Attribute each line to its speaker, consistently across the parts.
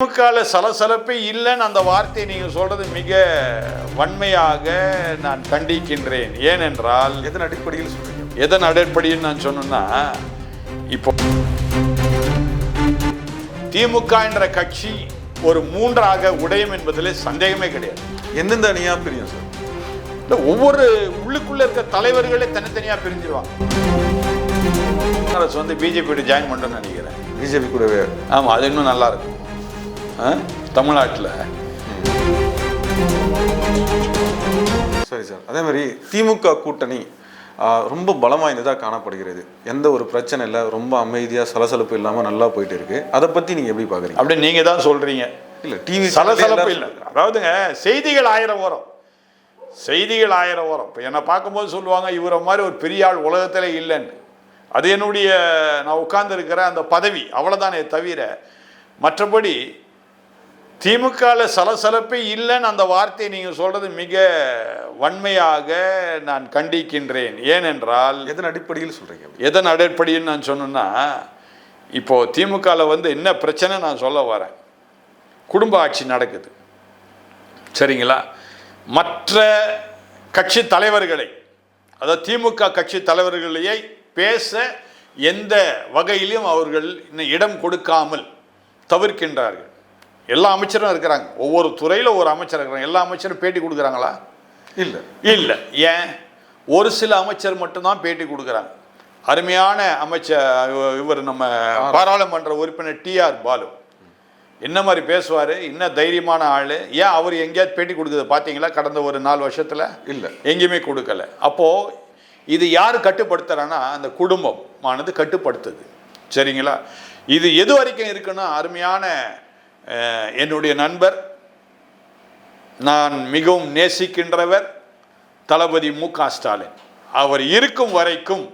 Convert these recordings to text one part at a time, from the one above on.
Speaker 1: திமுகல சலசலப்பே இல்லைன்னு அந்த வார்த்தையை நீங்க சொல்றது மிக வன்மையாக நான் கண்டிக்கின்றேன். ஏனென்றால்
Speaker 2: எதன் அடிப்படையில் சொல்றீங்க?
Speaker 1: எதன் அடிப்படையில் நான் சொன்னேன்னா இப்போ திமுக என்ற கட்சி ஒரு மூன்றாக உடையும் என்பதில் சந்தேகமே கிடையாது.
Speaker 2: எந்தெந்த அணியா பிரியும் சார்?
Speaker 1: இல்ல, ஒவ்வொரு உள்ளுக்குள்ள இருக்க தலைவர்களே தனித்தனியா பிரிஞ்சிருவாங்க. காங்கிரஸ் வந்து பிஜேபி ஜாயின் பண்ணுறேன்னு நினைக்கிறேன்.
Speaker 2: பிஜேபி கூடவே.
Speaker 1: ஆமா அது இன்னும் நல்லா இருக்கும்? தமிழ்நாட்டுல.
Speaker 2: சரி சார் அதே மாதிரி திமுக கூட்டணி ரொம்ப பலம் வாய்ந்ததாக காணப்படுகிறது. எந்த ஒரு பிரச்சனை இல்லை ரொம்ப அமைதியாக சலசலப்பு இல்லாமல் நல்லா போயிட்டு இருக்கு. அதை பற்றி நீங்கள் எப்படி பார்க்குறீங்க
Speaker 1: அப்படி நீங்க தான் சொல்றீங்க.
Speaker 2: இல்லை டிவி
Speaker 1: சலசலப்பு இல்லை. அதாவதுங்க செய்திகள் ஆயிரம் வரும். செய்திகள் ஆயிரம் வரும். இப்போ என்னை பார்க்கும்போது சொல்லுவாங்க இவரை மாதிரி ஒரு பெரிய ஆள் உலகத்தில் இல்லைன்னு. அது என்னுடைய நான் உட்கார்ந்து இருக்கிற அந்த பதவி அவ்வளோதானே தவிர மற்றபடி திமுகவில் சலசலப்பே இல்லைன்னு அந்த வார்த்தையை நீங்கள் சொல்றது மிக வன்மையாக நான் கண்டிக்கின்றேன். ஏனென்றால்
Speaker 2: எதன் அடிப்படையில் சொல்கிறீங்க
Speaker 1: எதன் அடிப்படையில் நான் சொன்னேன்னா இப்போ திமுகவில் வந்து என்ன பிரச்சனை நான் சொல்ல வரேன். குடும்ப ஆட்சி நடக்குது. சரிங்களா? மற்ற கட்சி தலைவர்களை அதாவது திமுக கட்சி தலைவர்களையே பேச எந்த வகையிலும் அவர்கள் இன்னும் இடம் கொடுக்காமல் தவிர்க்கின்றார்கள். எல்லா அமைச்சரும் இருக்கிறாங்க. ஒவ்வொரு துறையில் ஒரு அமைச்சர் இருக்கிறாங்க. எல்லா அமைச்சரும் பேட்டி கொடுக்குறாங்களா?
Speaker 2: இல்லை.
Speaker 1: இல்லை. ஏன்? ஒரு சில அமைச்சர் மட்டும்தான் பேட்டி கொடுக்குறாங்க. அருமையான அமைச்சர் இவர் நம்ம பாராளுமன்ற உறுப்பினர் டிஆர் பாலு. என்ன மாதிரி பேசுவார்? என்ன தைரியமான ஆள்? ஏன் அவர் எங்கேயாவது பேட்டி கொடுக்குறது பார்த்தீங்களா? கடந்த ஒரு நாலு வருஷத்தில்?
Speaker 2: இல்லை.
Speaker 1: எங்கேயுமே கொடுக்கல. அப்போது இது யார் கட்டுப்படுத்துறான்னா அந்த குடும்பமானது கட்டுப்படுத்துது. சரிங்களா? இது எது வரைக்கும் இருக்குன்னா அருமையான என்னுடைய நண்பர் நான் மிகவும் நேசிக்கின்றவர் தளபதி மு க ஸ்டாலின். அவர் இருக்கும் வரைக்கும்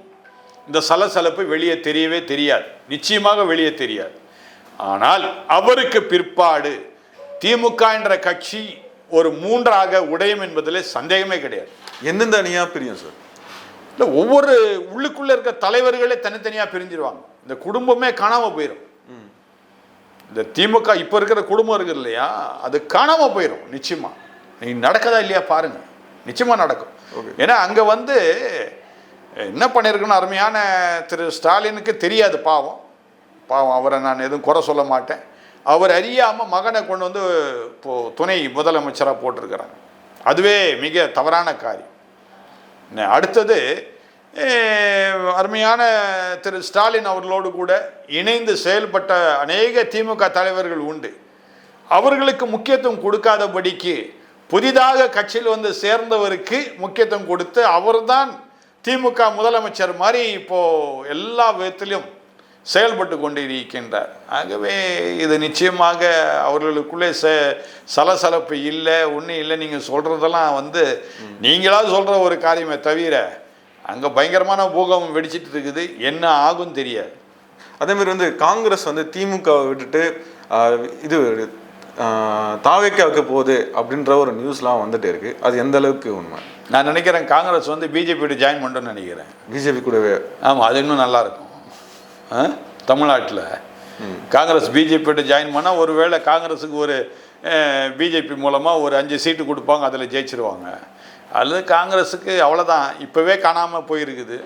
Speaker 1: இந்த சலசலப்பு வெளியே தெரியவே தெரியாது. நிச்சயமாக வெளியே தெரியாது. ஆனால் அவருக்கு பிற்பாடு திமுக என்ற கட்சி ஒரு மூன்றாக உடையும் என்பதில் சந்தேகமே கிடையாது.
Speaker 2: எந்தெந்த அணியா பிரியும் சார்
Speaker 1: இல்லை ஒவ்வொரு உள்ளுக்குள்ள இருக்க தலைவர்களே தனித்தனியாக பிரிஞ்சிருவாங்க. இந்த குடும்பமே காணாமல் போயிடும் இந்த திமுக இப்போ இருக்கிற குடும்பம் இருக்குது இல்லையா? அது காணாமல் போயிடும் நிச்சயமா. நீ நடக்குதா இல்லையா பாருங்க. நிச்சயமா நடக்கும். ஏன்னா அங்கே வந்து என்ன பண்ணியிருக்குன்னு அருமையான திரு ஸ்டாலினுக்கு தெரியாது பாவம். பாவம் அவரை நான் எதுவும் குறை சொல்ல மாட்டேன். அவர் அறியாமல் மகனை கொண்டு வந்து இப்போ துணை முதலமைச்சராக போட்டிருக்கிறாங்க. அதுவே மிக தவறான காரியம். அடுத்தது அருமையான திரு ஸ்டாலின் அவர்களோடு கூட இணைந்து செயல்பட்ட அநேக திமுக தலைவர்கள் உண்டு. அவர்களுக்கு முக்கியத்துவம் கொடுக்காதபடிக்கு புதிதாக கட்சியில் வந்து சேர்ந்தவருக்கு முக்கியத்துவம் கொடுத்து அவர்தான் திமுக முதலமைச்சர் மாதிரி இப்போ எல்லா விதத்திலும் செயல்பட்டு கொண்டிருக்கின்றார். ஆகவே இது நிச்சயமாக அவர்களுக்குள்ளே ச சலசலப்பு இல்லை ஒன்றும் இல்லை. நீங்கள் சொல்கிறதெல்லாம் வந்து நீங்களாவது சொல்கிற ஒரு காரியமே தவிர அங்கே பயங்கரமான பூகம்பம் வெடிச்சிட்டு இருக்குது. என்ன ஆகும் தெரியாது.
Speaker 2: அதே மாதிரி வந்து காங்கிரஸ் வந்து திமுகவை விட்டுட்டு இது தாவேக்காவுக்கு போகுது அப்படின்ற ஒரு நியூஸ்லாம் வந்துட்டு இருக்கு. அது எந்த அளவுக்கு உண்மை?
Speaker 1: நான் நினைக்கிறேன் காங்கிரஸ் வந்து பிஜேபியோட ஜாயின் பண்ணுறேன்னு நினைக்கிறேன்.
Speaker 2: பிஜேபி கூடவே?
Speaker 1: ஆமாம் அது இன்னும் நல்லா இருக்கும். ஆ? தமிழ்நாட்டில். காங்கிரஸ் பிஜேபியோட ஜாயின் பண்ணால் ஒருவேளை காங்கிரஸுக்கு ஒரு பிஜேபி மூலமாக ஒரு அஞ்சு சீட்டு கொடுப்பாங்க அதில் ஜெயிச்சிருவாங்க. அல்லது காங்கிரஸுக்கு அவ்வளோதான் இப்போவே காணாமல் போயிருக்குது.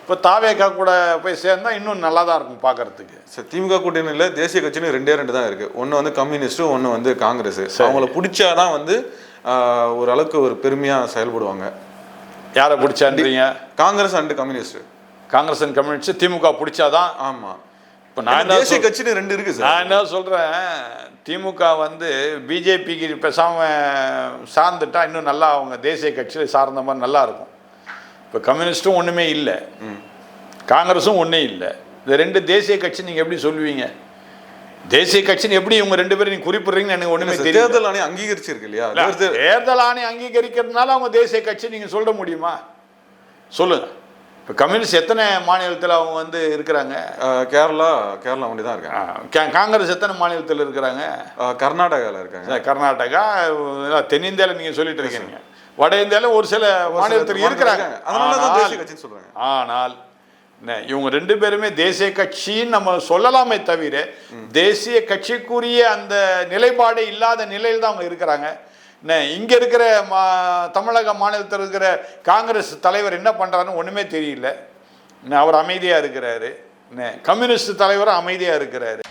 Speaker 1: இப்போ தாவேக்கா கூட போய் சேர்ந்தா இன்னும் நல்லா தான் இருக்கும் பார்க்கறதுக்கு
Speaker 2: சரி திமுக கூட்டணியில் தேசிய கட்சின்னு ரெண்டே ரெண்டு தான் இருக்கு. ஒன்று வந்து கம்யூனிஸ்ட்டு ஒன்று வந்து காங்கிரஸ். அவங்கள பிடிச்சாதான் வந்து ஆஹ், ஒரு பெருமையாக செயல்படுவாங்க.
Speaker 1: யாரை பிடிச்சான்றீங்க?
Speaker 2: Congress and communist.
Speaker 1: Congress and communist DMK பிடிச்சாதான்
Speaker 2: ஆமாம்
Speaker 1: இப்போ நான்
Speaker 2: தேசிய கட்சின்னு ரெண்டு இருக்கு சார்.
Speaker 1: நான் என்ன சொல்கிறேன் திமுக வந்து பிஜேபிக்கு பேசாமல் சார்ந்துட்டா இன்னும் நல்லா அவங்க தேசிய கட்சியில் சார்ந்த மாதிரி நல்லா இருக்கும். இப்போ கம்யூனிஸ்ட்டும் ஒன்றுமே இல்லை. காங்கிரஸும் ஒன்றே இல்லை. இந்த ரெண்டு தேசிய கட்சி நீங்கள் எப்படி சொல்லுவீங்க? தேசிய கட்சின்னு எப்படி இவங்க ரெண்டு பேரும் நீங்கள் குறிப்பிடுறீங்கன்னு எனக்கு ஒன்றுமே
Speaker 2: சார்,
Speaker 1: தெரியல.
Speaker 2: தேர்தல் ஆணையம் அங்கீகரிச்சிருக்கு இல்லையா?
Speaker 1: இல்ல,
Speaker 2: தேர்தல்
Speaker 1: ஆணையம் அங்கீகரிக்கிறதுனால அவங்க தேசிய கட்சி நீங்கள் சொல்ல முடியுமா? சொல்லுங்க. இப்போ கம்யூனிஸ்ட் எத்தனை மாநிலத்தில் அவங்க வந்து இருக்கிறாங்க?
Speaker 2: கேரளா கேரளா ஒண்டி தான் இருக்காங்க.
Speaker 1: காங்கிரஸ் எத்தனை மாநிலத்தில் இருக்கிறாங்க?
Speaker 2: கர்நாடகாவில் இருக்காங்க.
Speaker 1: கர்நாடகா தென்னிந்தியாவில் நீங்கள் சொல்லிட்டு இருக்கீங்க. வட இந்தியாவில் ஒரு சில மாநிலத்தில் இருக்கிறாங்க.
Speaker 2: அதனால தான்
Speaker 1: ஆனால்-
Speaker 2: தேசிய கட்சின்னு சொல்றாங்க.
Speaker 1: ஆனால் என்ன, இவங்க ரெண்டு பேருமே தேசிய கட்சின்னு நம்ம சொல்லலாமே தவிர தேசிய கட்சிக்குரிய அந்த நிலைப்பாடே இல்லாத நிலையில் தான் அவங்க இருக்கிறாங்க. இங்கே இருக்கிற மா தமிழக மாநிலத்தில் இருக்கிற காங்கிரஸ் தலைவர் என்ன பண்ணுறாருன்னு ஒன்றுமே தெரியல. அவர் அமைதியாக இருக்கிறாரு. கம்யூனிஸ்ட் தலைவரும் அமைதியாக இருக்கிறாரு.